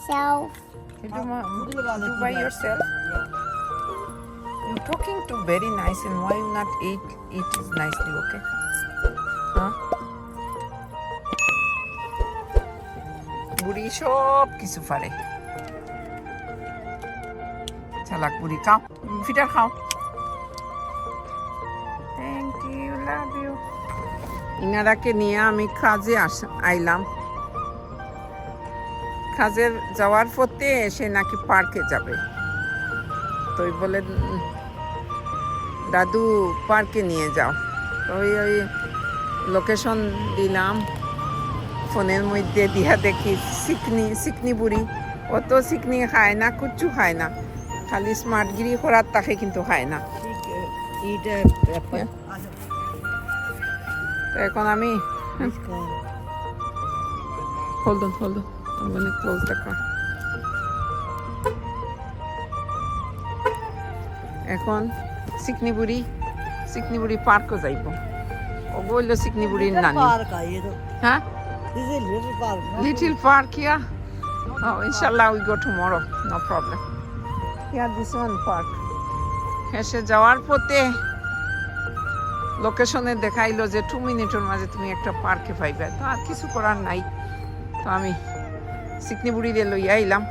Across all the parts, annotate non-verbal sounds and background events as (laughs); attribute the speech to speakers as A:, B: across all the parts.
A: myself.
B: You do, do by yourself. You're talking to very nice and why you not eat eat it nicely, okay? Huh? বুড়ি সব কিছু পারে চালাক বুড়ি খাও ফিটার খাও থ্যাংক ইউ লাভ ইউ ইনারাকে নিয়ে আমি কাজে আস আইলাম কাজের যাওয়ার পথে এসে নাকি পার্কে যাবে। তো ওই বলে দাদু পার্কে নিয়ে যাও। তো ওই ওই লোকেশন দিলাম। ফোনের মধ্যে দিয়া দেখি সিকনি সিকনি বুড়ি। অত সিকনি খায় না কুচ্ছু খায় না। খালি স্মার্টগিরি করার তাকে কিন্তু খায় না। এখন আমি Hold on, the car. এখন সিকনিবুড়ি সিকনিবুড়ি পার্কও যাইব ও বলল সিকনিবুড়ির নানি
C: ah.
B: হ্যাঁ?
C: Little park
B: here Oh, inshallah we go tomorrow. No problem. Yeah, this one park. হেসে যাওয়ার পথে লোকেশনে দেখাইলো যে টু মিনিটের মাঝে তুমি একটা পার্কে পাইবে তো আর কিছু করার নাই তো আমি সিকনি বুড়িরে লইয়া আইলাম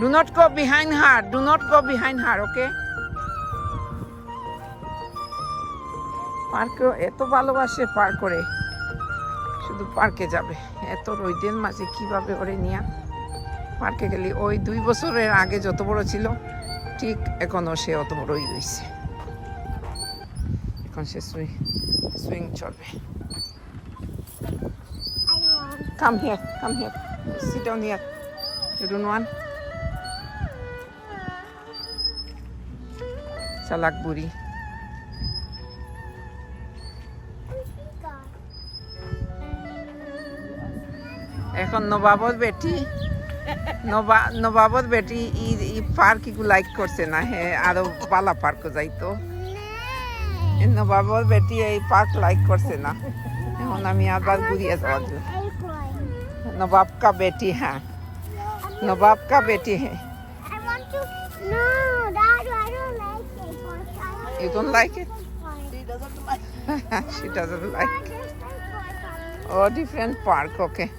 B: do not go behind her do not go behind her okay পার্কে এত ভালোবাসে পার করে শুধু পার্কে যাবে এত রোদের মাঝে কীভাবে ওরে নিয়া পার্কে গেলে ওই দুই বছরের আগে যত বড় ছিল ঠিক এখনও সে অত বড়ই রয়েছে এখন সে সুই সুইং চলবে
A: I want.
B: Come here sit down here you don't want চালাক বুড়ি এখন নবাবর বেটি নবা নবাবর বেটি ই ই পার্ক লাইক করছে না হে আরও পালা পার্ক যাইতো। নবাবর বেটি এই পার্ক লাইক করছে না। এখন আমি আবার ঘুরিয়ে যাওয়া দিলাম
A: Airplane.
B: নবাব কা বেটি হ্যাঁ নবাব কা বেটি হ্যাঁ
A: I want to. No, Dad, I don't like it. I
B: you don't like it
C: She doesn't like.
B: she doesn't like
A: just like
B: oh different park okay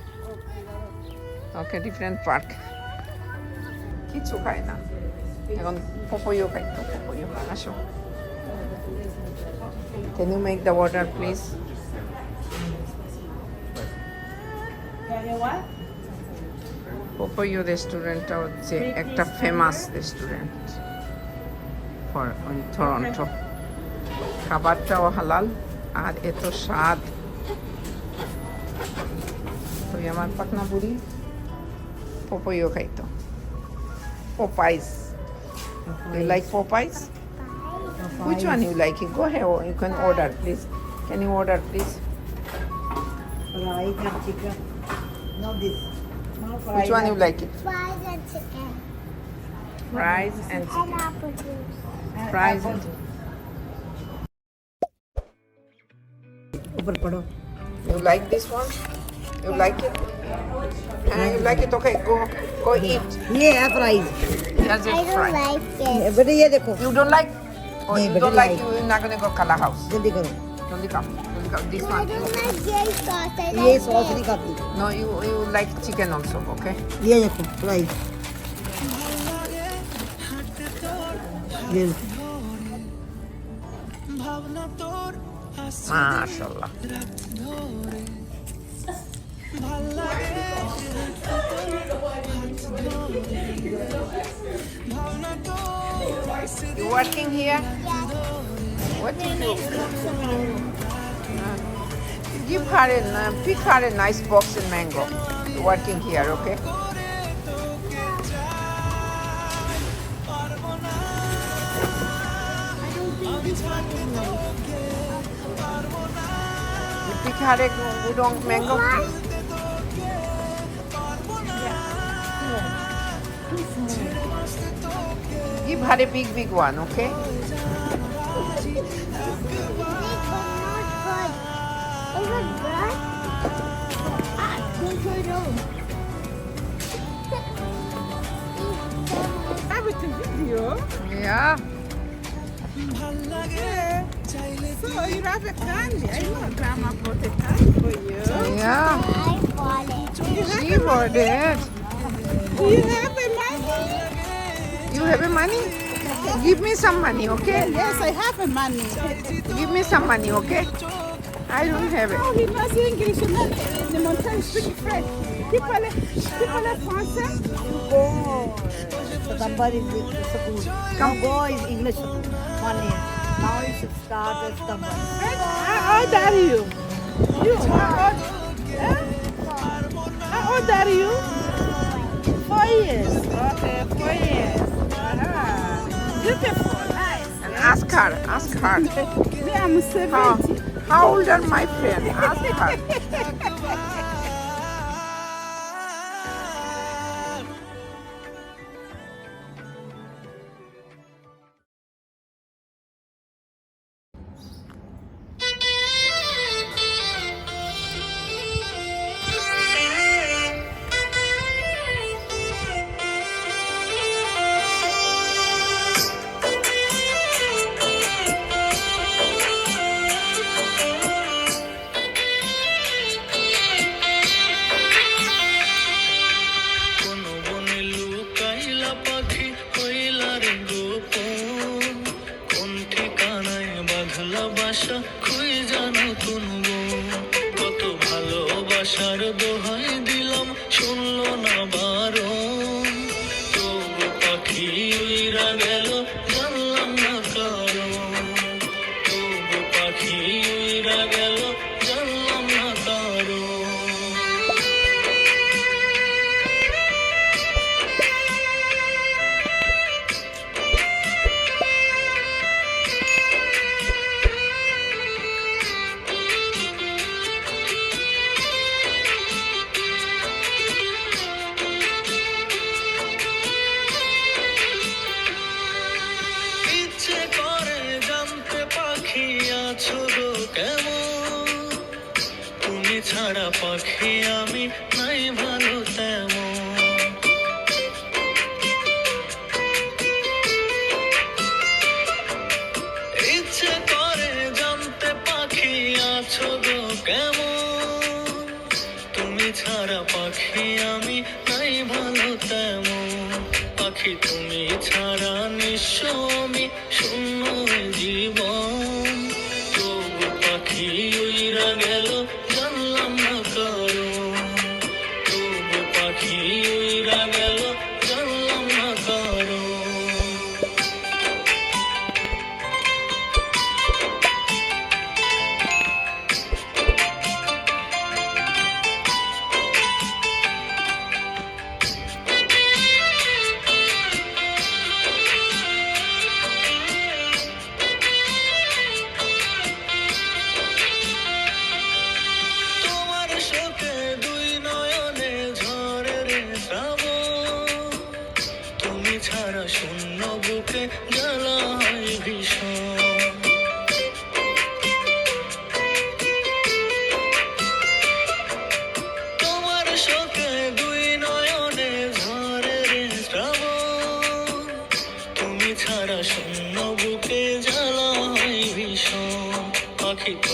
B: okay different park কিছু খায় না এখন পপইও খাইতো পপইও আসো Can you make the water please? পপইও রেস্টুরেন্টটা হচ্ছে একটা famous restaurant for Toronto খাবারটাও হালাল আর এত স্বাদ ওই আমার পাকনা বুড়ি পপইও খাইতো Popeyes You like Popeyes? Which one you like? Go ahead. You can order, please. Can you order, please?
C: Fries and chicken. No this. No fries.
B: Which one you
C: and-
B: like it?
A: fries and chicken.
B: Fries and
A: And apple juice.
C: and
B: fries
C: apple.
B: and
C: ऊपर पढ़ो
B: you like this one? You like it? Uh, you like it? Okay, go go eat.
C: ये है fries
B: Here's
A: I
B: a
A: don't
B: fry.
A: like it.
C: बेटे ये देखो
B: You don't like? Oh,
C: नहीं,
B: you
C: but
B: don't
C: I
B: like?
C: like.
B: You're not gonna go Kala house.
C: जल्दी करो
B: Jolly come. Jolly come. This
A: I
B: one.
A: don't like yay sauce. I
C: ये
A: like
C: sauce
A: it.
C: नहीं खाती
B: No, you you like chicken also, okay?
C: ये देखो fries ये
B: MashaAllah. You working here? What do you do? Uh, give her a, uh, pick her a nice box in mango. Working here, okay? You pick her a good on mango. Give her a big, big one, okay?
A: Yeah.
B: yeah.
D: So you have a candy. I know Grandma bought a candy for you.
B: Yeah. She bought it.
D: You have a money?
B: Give me some money, okay?
D: Yes, I have a money.
B: Give me some money, okay? I don't have it.
D: Oh, he knows English. and then The montagne speak French. Tu parlais, tu parlais français?
C: Boy. So somebody is school. Come boy is English one year. Now you should start as somebody.
D: How old are you? You, how old? Huh? How old are you? Four years. Okay, four years. Uh-huh. Beautiful, nice.
B: And ask her, ask her. (laughs)
D: Me, I'm 70.
B: How, how old are my friends? Ask her.
E: জানতে পাখি আছো গো কেমন? তুমি ছাড়া পাখি আমি নাই ভালো তেমন। পাখি তুমি ছাড়া নিঃস্ব আমি শূন্য জীবন।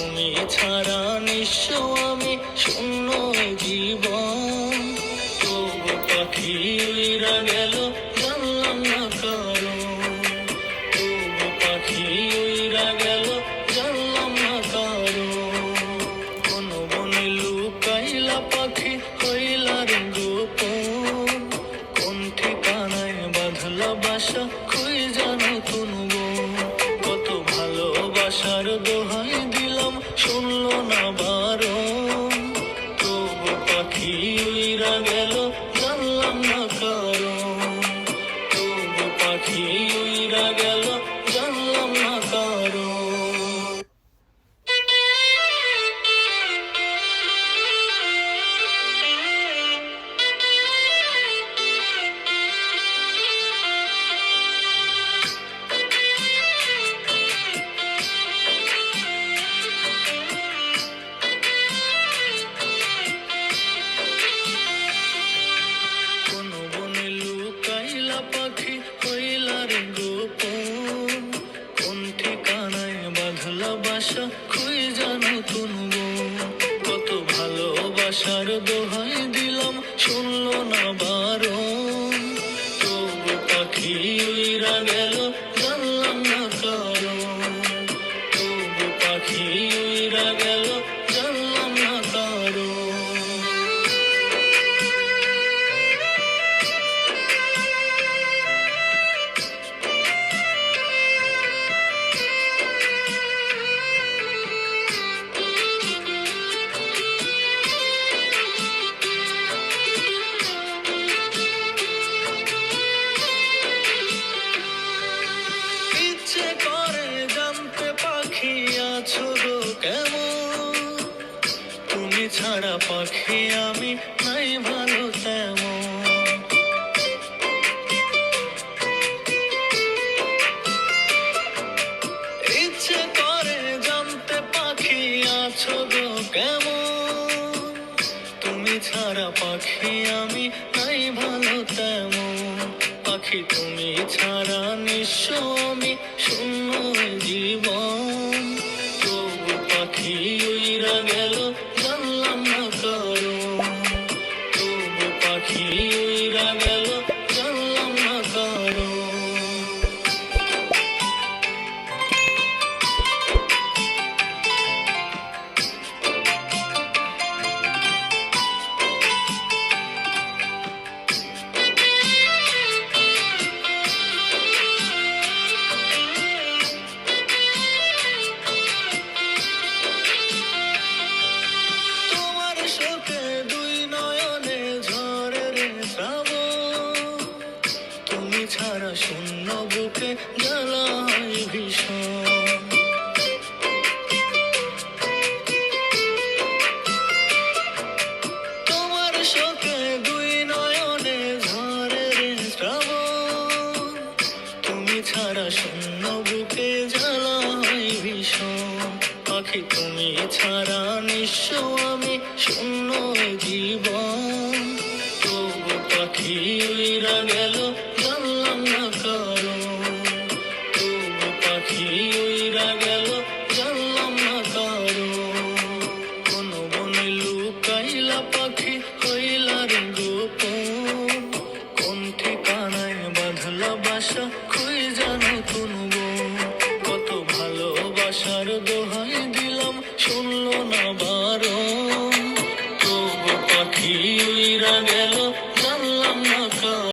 E: তুমি ছাড়া নিঃস্ব আমি শূন্য জীবন। তবু পাখি খুঁজে জানো তনু কত ভালোবাসার দোহা me. শোকে দুই নয়নে ঝরে শ্রাবণ তুমি ছাড়া শূন্য বুকে জ্বালা ভীষণ। পাখি তুমি ছাড়া নিঃস্ব, আমি শূন্য।